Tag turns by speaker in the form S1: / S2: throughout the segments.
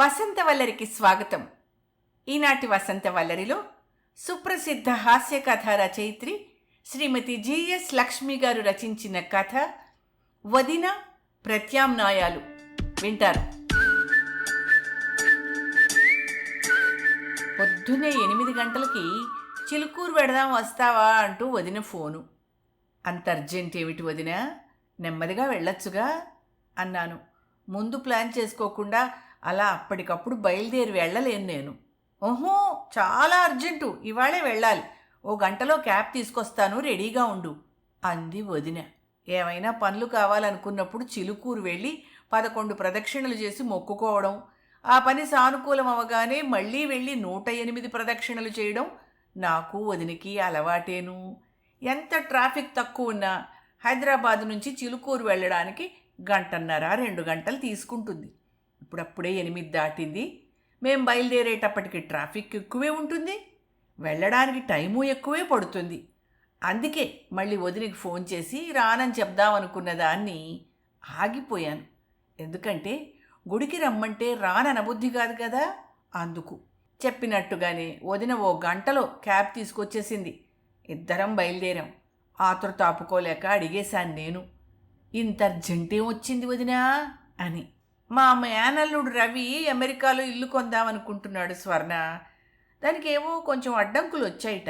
S1: వసంత వల్లరికి స్వాగతం. ఈనాటి వసంత వల్లరిలో సుప్రసిద్ధ హాస్య కథ రచయిత్రి శ్రీమతి జిఎస్ లక్ష్మి గారు రచించిన కథ వదిన ప్రత్యామ్నాయాలు. వింటారు. పొద్దున్నే ఎనిమిది గంటలకి చిలుకూరు పెడదాం వస్తావా అంటూ వదిన ఫోను. అంత అర్జెంట్ ఏమిటి వదిన? నెమ్మదిగా వెళ్ళొచ్చుగా? అన్నాను. ముందు ప్లాన్ చేసుకోకుండా అలా అప్పటికప్పుడు బయలుదేరి వెళ్ళలేను నేను. ఓహో చాలా అర్జెంటు. ఇవాళే వెళ్ళాలి. ఓ గంటలో క్యాబ్ తీసుకొస్తాను రెడీగా ఉండు అంది వదిన. ఏమైనా పనులు కావాలనుకున్నప్పుడు చిలుకూరు వెళ్ళి పదకొండు ప్రదక్షిణలు చేసి మొక్కుకోవడం ఆ పని సానుకూలం అవగానే మళ్ళీ వెళ్ళి నూట ఎనిమిది ప్రదక్షిణలు చేయడం నాకు వదినికి అలవాటేను. ఎంత ట్రాఫిక్ తక్కువ ఉన్నా హైదరాబాద్ నుంచి చిలుకూరు వెళ్ళడానికి గంటన్నర రెండు గంటలు తీసుకుంటుంది. ఇప్పుడప్పుడే ఎనిమిది దాటింది. మేం బయలుదేరేటప్పటికి ట్రాఫిక్ ఎక్కువే ఉంటుంది. వెళ్ళడానికి టైము ఎక్కువే పడుతుంది. అందుకే మళ్ళీ వదిలికి ఫోన్ చేసి రానని చెప్దామనుకున్న దాన్ని ఆగిపోయాను. ఎందుకంటే గుడికి రమ్మంటే రాననబుద్ధి కాదు కదా అందుకు. చెప్పినట్టుగానే వదిన ఓ గంటలో క్యాబ్ తీసుకొచ్చేసింది. ఇద్దరం బయలుదేరాం. ఆతృత ఆపుకోలేక అడిగేశాను నేను. ఇంత అర్జెంటేం వచ్చింది వదినా అని. మా మేనల్లుడు రవి అమెరికాలో ఇల్లు కొందామనుకుంటున్నాడు స్వర్ణ. దానికి ఏవో కొంచెం అడ్డంకులు వచ్చాయిట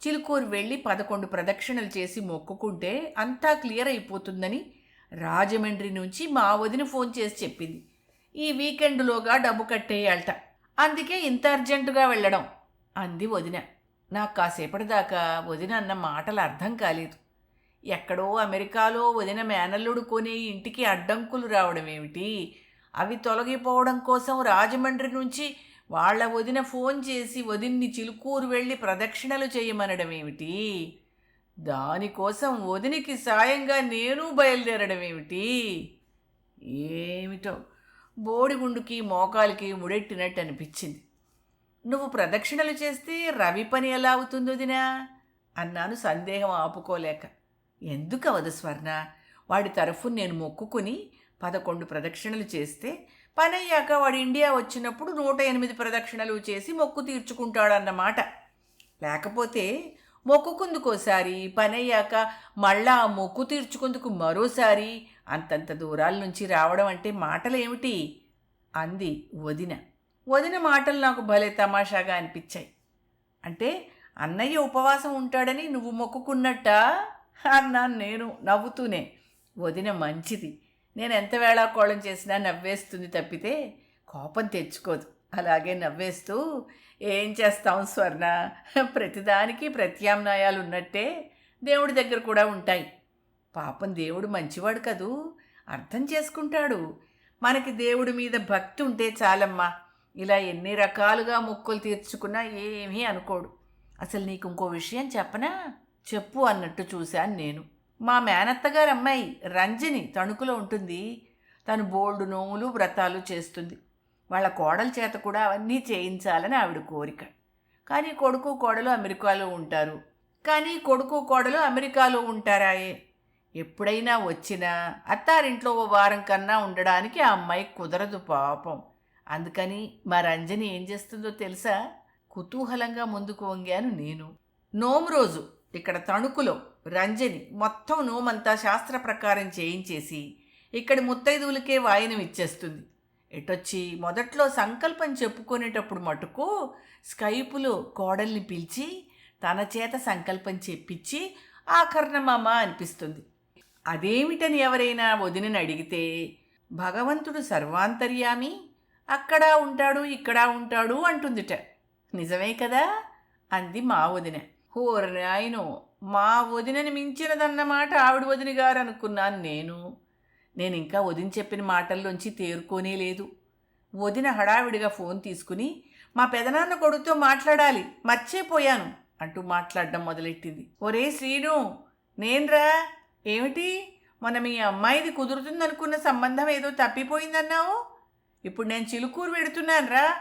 S1: చిలుకూరు వెళ్ళి పదకొండు ప్రదక్షిణలు చేసి మొక్కుకుంటే అంతా క్లియర్ అయిపోతుందని రాజమండ్రి నుంచి మా వదిన ఫోన్ చేసి చెప్పింది. ఈ వీకెండ్లోగా డబ్బు కట్టేయాలట. అందుకే ఇంత అర్జెంటుగా వెళ్ళడం అంది వదిన. నాకు కాసేపటి దాకా వదిన అన్న మాటలు అర్థం కాలేదు. ఎక్కడో అమెరికాలో వదిన మేనల్లుడు కొనే ఇంటికి అడ్డంకులు రావడం ఏమిటి అవి తొలగిపోవడం కోసం రాజమండ్రి నుంచి వాళ్ళ వదిన ఫోన్ చేసి వదిన్ని చిలుకూరు వెళ్ళి ప్రదక్షిణలు చేయమనడం ఏమిటి? దానికోసం వదినికి సాయంగా నేను బయలుదేరడం ఏమిటి? ఏమిటో బోడిగుండుకి మోకాలికి ముడెట్టినట్టు అనిపించింది. నువ్వు ప్రదక్షిణలు చేస్తే రవి పని ఎలా అవుతుందో దినా అన్నాను సందేహం ఆపుకోలేక. ఎందుకు అవదు స్వర్ణ? వాడి తరఫు నేను మొక్కుకుని పదకొండు ప్రదక్షిణలు చేస్తే పనయ్యాక వాడు ఇండియా వచ్చినప్పుడు నూట ఎనిమిది ప్రదక్షిణలు చేసి మొక్కు తీర్చుకుంటాడన్నమాట. లేకపోతే మొక్కుకుందుకోసారి పనయ్యాక మళ్ళా ఆ మొక్కు తీర్చుకుందుకు మరోసారి అంతంత దూరాల నుంచి రావడం అంటే మాటలేమిటి? అంది వదిన. వదిన మాటలు నాకు భలే తమాషాగా అనిపించాయి. అంటే అన్నయ్య ఉపవాసం ఉంటాడని నువ్వు మొక్కుకున్నట్టా? అన్నాను నేను నవ్వుతూనే. వదిన మంచిది. నేను ఎంత వేళాకోళం చేసినా నవ్వేస్తుంది తప్పితే కోపం తెచ్చుకోదు. అలాగే నవ్వేస్తూ ఏం చేస్తాం స్వర్ణ? ప్రతిదానికి ప్రత్యామ్నాయాలు ఉన్నట్టే దేవుడి దగ్గర కూడా ఉంటాయి. పాపం దేవుడు మంచివాడు కదూ? అర్థం చేసుకుంటాడు. మనకి దేవుడి మీద భక్తి ఉంటే చాలమ్మా. ఇలా ఎన్ని రకాలుగా మొక్కులు తీర్చుకున్నా ఏమీ అనుకోడు. అసలు నీకు ఇంకో విషయం చెప్పనా? చెప్పు అన్నట్టు చూశాను నేను. మా మేనత్తగారు అమ్మాయి రంజని తణుకులో ఉంటుంది. తను బోల్డు నోములు వ్రతాలు చేస్తుంది. వాళ్ళ కోడల చేత కూడా అవన్నీ చేయించాలని ఆవిడ కోరిక. కానీ కొడుకు కోడలు అమెరికాలో ఉంటారు. కానీ కొడుకు కోడలు అమెరికాలో ఉంటారాయే? ఎప్పుడైనా వచ్చినా అత్తారింట్లో ఓ వారం కన్నా ఉండడానికి ఆ అమ్మాయి కుదరదు పాపం. అందుకని మా రంజని ఏం చేస్తుందో తెలుసా? కుతూహలంగా ముందుకు వంగాను నేను. నోము రోజు ఇక్కడ తణుకులో రంజని మొత్తం నోమంతా శాస్త్ర ప్రకారం చేయించేసి ఇక్కడి ముత్తైదువులకే వాయనం ఇచ్చేస్తుంది. ఎటొచ్చి మొదట్లో సంకల్పం చెప్పుకునేటప్పుడు మటుకు స్కైపులో కోడల్ని పిలిచి తన చేత సంకల్పం చెప్పించి ఆకర్ణమామ అనిపిస్తుంది. అదేమిటని ఎవరైనా వదినని అడిగితే భగవంతుడు సర్వాంతర్యామి అక్కడ ఉంటాడు ఇక్కడ ఉంటాడు అంటుందిట. నిజమే కదా? అంది మా వదిన. హోర్ నాయనో మా వదినని మించినదన్నమాట ఆవిడ వదిన గారు అనుకున్నాను నేను. నేను ఇంకా వదిన చెప్పిన మాటల్లోంచి తేరుకోనే లేదు. వదిన హడావిడిగా ఫోన్ తీసుకుని మా పెదనాన్న కొడుకుతో మాట్లాడాలి మర్చిపోయాను అంటూ మాట్లాడడం మొదలెట్టింది. ఒరే శ్రీను నేన్రా? ఏమిటి? మొన్న మీ అమ్మాయిది కుదురుతుందనుకున్న సంబంధం ఏదో తప్పిపోయిందన్నావు? ఇప్పుడు నేను చిలుకూరు పెడుతున్నానురా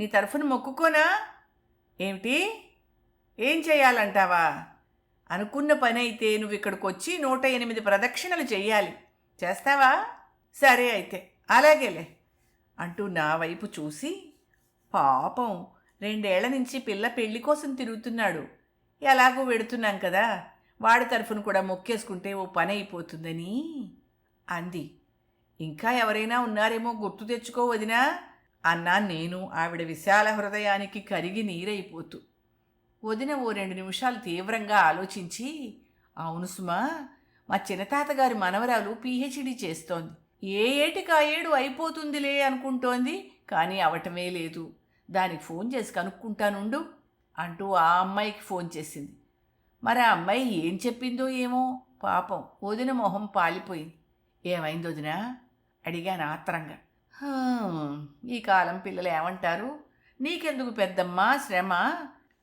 S1: నీ తరఫున మొక్కుకోనా? ఏమిటి? ఏం చేయాలంటావా? అనుకున్న పని అయితే నువ్వు ఇక్కడికి వచ్చి నూట ఎనిమిది ప్రదక్షిణలు చెయ్యాలి. చేస్తావా? సరే అయితే అలాగేలే అంటూ నా వైపు చూసి పాపం రెండేళ్ళ నుంచి పిల్ల పెళ్ళి కోసం తిరుగుతున్నాడు. ఎలాగో వెడుతున్నాం కదా వాడి తరఫున కూడా మొక్కేసుకుంటే ఓ పని అయిపోతుందని అంది. ఇంకా ఎవరైనా ఉన్నారేమో గుర్తు తెచ్చుకో వదినా అన్నా నేను ఆవిడ విశాల హృదయానికి కరిగి నీరైపోతూ వదిన ఓ రెండు నిమిషాలు తీవ్రంగా ఆలోచించి అవును సుమా మా చిన్నతాతగారి మనవరాలు పీహెచ్డీ చేస్తోంది. ఏ ఏటికి ఆ ఏడు అయిపోతుందిలే అనుకుంటోంది కానీ అవటమే లేదు. దానికి ఫోన్ చేసి కనుక్కుంటానుండు అంటూ ఆ అమ్మాయికి ఫోన్ చేసింది. మరి ఆ అమ్మాయి ఏం చెప్పిందో ఏమో? పాపం వదిన మొహం పాలిపోయింది. ఏమైంది వదినా? అడిగాను ఆత్రంగా. ఈ కాలం పిల్లలు ఏమంటారు? నీకెందుకు పెద్దమ్మా శ్రమ?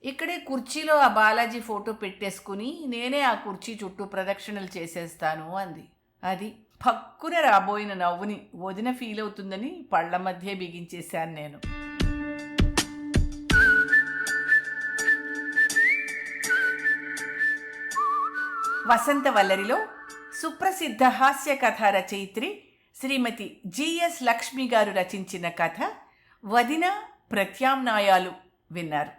S1: ఇక్కడే కుర్చీలో ఆ బాలాజీ ఫోటో పెట్టేసుకుని నేనే ఆ కుర్చీ చుట్టూ ప్రదక్షిణలు చేసేస్తాను అంది. అది పక్కున రాబోయిన నవ్వుని వదిన ఫీల్ అవుతుందని పళ్ళ మధ్య బిగించేశాను నేను. వసంత వల్లరిలో సుప్రసిద్ధ హాస్య కథ రచయిత్రి శ్రీమతి జిఎస్ లక్ష్మి గారు రచించిన కథ వదిన ప్రత్యామ్నాయాలు విన్నారు.